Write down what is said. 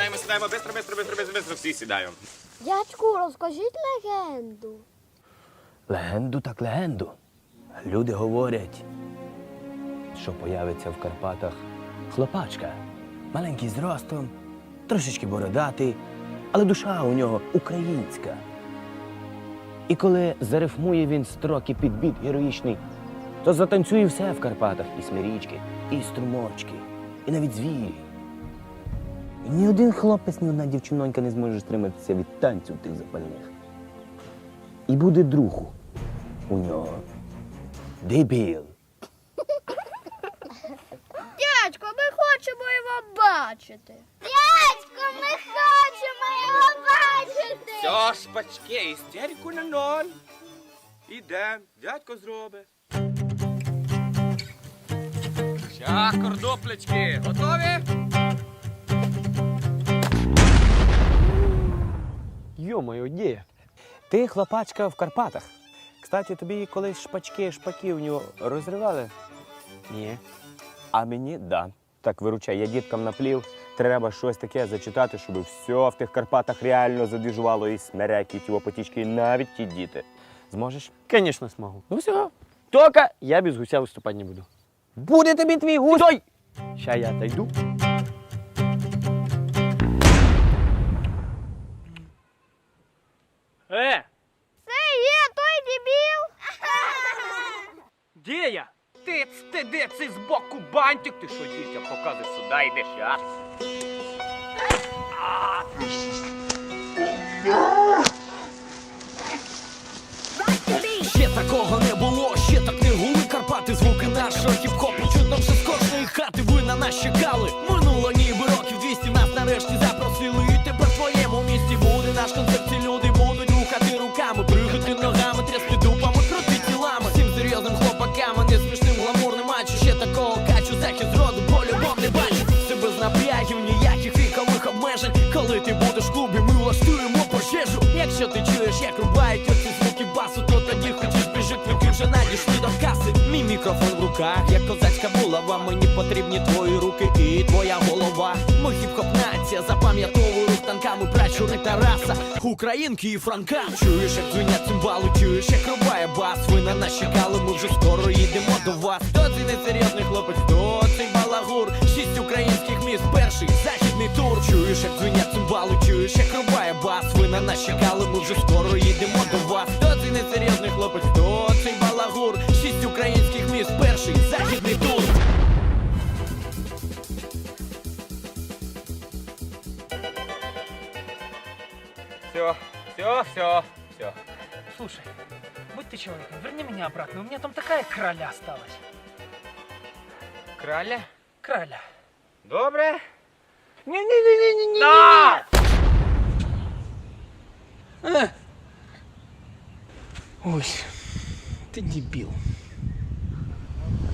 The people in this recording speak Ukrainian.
сідаємо, сідаємо, бистро, бистро, бистро, бистро, бистро, всі сідаємо. Дядьку, розкажіть легенду. Легенду так легенду. Люди говорять, що появиться в Карпатах хлопачка. Маленький зростом, трошечки бородатий, але душа у нього українська. І коли зарифмує він строки під біт героїчний, то затанцює все в Карпатах і смирічки, і струмочки, і навіть звірі. І ні один хлопець, ні одна дівчинонька не зможе стриматися від танців тих запальних. І буде другу у нього. Дебіл. Дядько, ми хочемо його бачити. Дядько, ми хочемо його бачити. Все, шпачки, істерику на ноль. Ідем, дядько зробить. Ща, кордоплечки, готові? Йо-моє? Ти хлопачка в Карпатах. Кстати, тобі колись шпачки шпаки у нього розривали? Ні. А мені да. Так виручай, я діткам наплів. Треба щось таке зачитати, щоб все в тих Карпатах реально задвіжувало і смереки, ті потічки, і навіть ті діти. Зможеш? Конечно, смогу. Ну все. Только я без гуся выступать не буду. Буде тобі твій гусь! Стой! Ща я отойду. Э, Це є той дебіл. де я? Ти стидеться з боку бантик. Ти що дітям показуєш сюди йдеш, а? Ще такого не було, ще так не гули Карпати, звуки нашого хіп-хопу Чудно вже з кожної хати ви на нас чекали Якщо ти чуєш, як рубають оці звуки басу, то тоді хочеш біжи, квитки вже надійшли до каси. Мій мікрофон в руках, як козацька булава. Мені потрібні твої руки і твоя голова. Ми хіп-хоп нація, запам'ятовую танками прачури Тараса, Українки і Франка. Чуєш, як дзвенять цимбали, чуєш, як рубає бас. Ви на нас чекали, ми вже скоро їдемо до вас. Хто цей несерйозний хлопець, хто цей балагур? Шість українських міст, перший західний нас чекали, ми вже скоро їдемо до вас. Хто цей несерйозний хлопець, хто цей балагур? Шість українських міст, перший західний тур. Все, все, все, все. Слушай, будь ты человеком, верни меня обратно. У меня там такая краля осталась. Краля? Краля. Добре? Не-не-не-не-не. Ой, ты дебил.